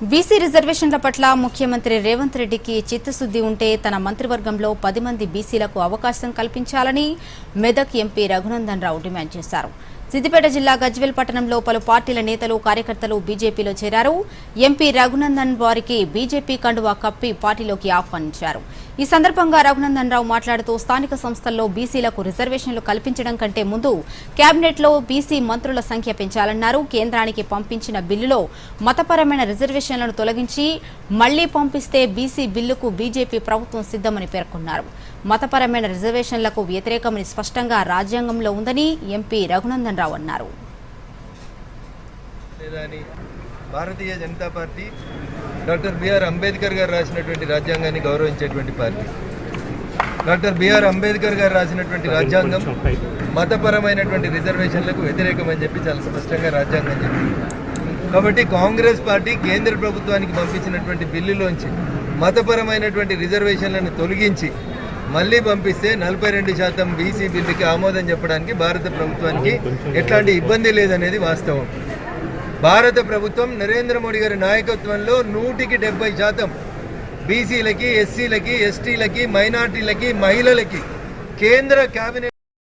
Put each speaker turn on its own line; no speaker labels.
BC రిజర్వేషన్ల పట్ల ముఖ్యమంత్రి రేవంత్ రెడ్డికి చిత్తశుద్ది ఉంటే తన మంత్రివర్గంలో పది మంది బీసీలకు అవకాశం కల్పించాలని మెదక్ ఎంపీ రఘునందన్ రావు డిమాండ్ చేశారు. సిద్దిపేట జిల్లా గజ్వెల్ పట్టణంలో పలు పార్టీల నేతలు కార్యకర్తలు బీజేపీలో చేరారు. ఎంపీ రఘునందన్ వారికి బీజేపీ కండువా కప్పి పార్టీలోకి ఆహ్వానించారు. ఈ సందర్భంగా రఘునందన్ రావు మాట్లాడుతూ స్థానిక సంస్థల్లో బీసీలకు రిజర్వేషన్లు కల్పించడం కంటే ముందు కేబినెట్లో బీసీ మంత్రుల సంఖ్య పెంచాలన్నారు. కేంద్రానికి పంపించిన బిల్లులో మతపరమైన రిజర్వేషన్ రిజర్వేషన్లను తొలగించి మళ్ళీ పంపిస్తే బీసీ బిల్లుకు బీజేపీ ప్రభుత్వం సిద్ధమని పేర్కొన్నారు. మతపరమైన రిజర్వేషన్లకు వ్యతిరేకమని స్పష్టంగా రాజ్యాంగంలో ఉందని ఎంపీ రఘునందన్ రావు అన్నారు.
Bharatiya Janata party doctor B R Ambedkar garu రాసినటువంటి రాజ్యాంగాన్ని గౌరవించేటువంటి party. Doctor B R Ambedkar garu రాసినటువంటి రాజ్యాంగం మతపరమైనటువంటి రిజర్వేషన్లకు వ్యతిరేకమని చెప్పి చాలా స్పష్టంగా రాజ్యాంగం చెప్పింది. కాబట్టి కాంగ్రెస్ పార్టీ కేంద్ర ప్రభుత్వానికి పంపించినటువంటి బిల్లులోంచి మతపరమైనటువంటి రిజర్వేషన్లను తొలగించి మళ్ళీ పంపిస్తే నలభై రెండు శాతం బీసీ బిల్లుకి ఆమోదం చెప్పడానికి భారత ప్రభుత్వానికి ఎట్లాంటి ఇబ్బంది లేదనేది వాస్తవం. భారత ప్రభుత్వం నరేంద్ర మోడీ గారి నాయకత్వంలో నూటికి డెబ్బై శాతం బీసీలకి ఎస్సీలకి ఎస్టీలకి మైనార్టీలకి మహిళలకి కేంద్ర కేబినెట్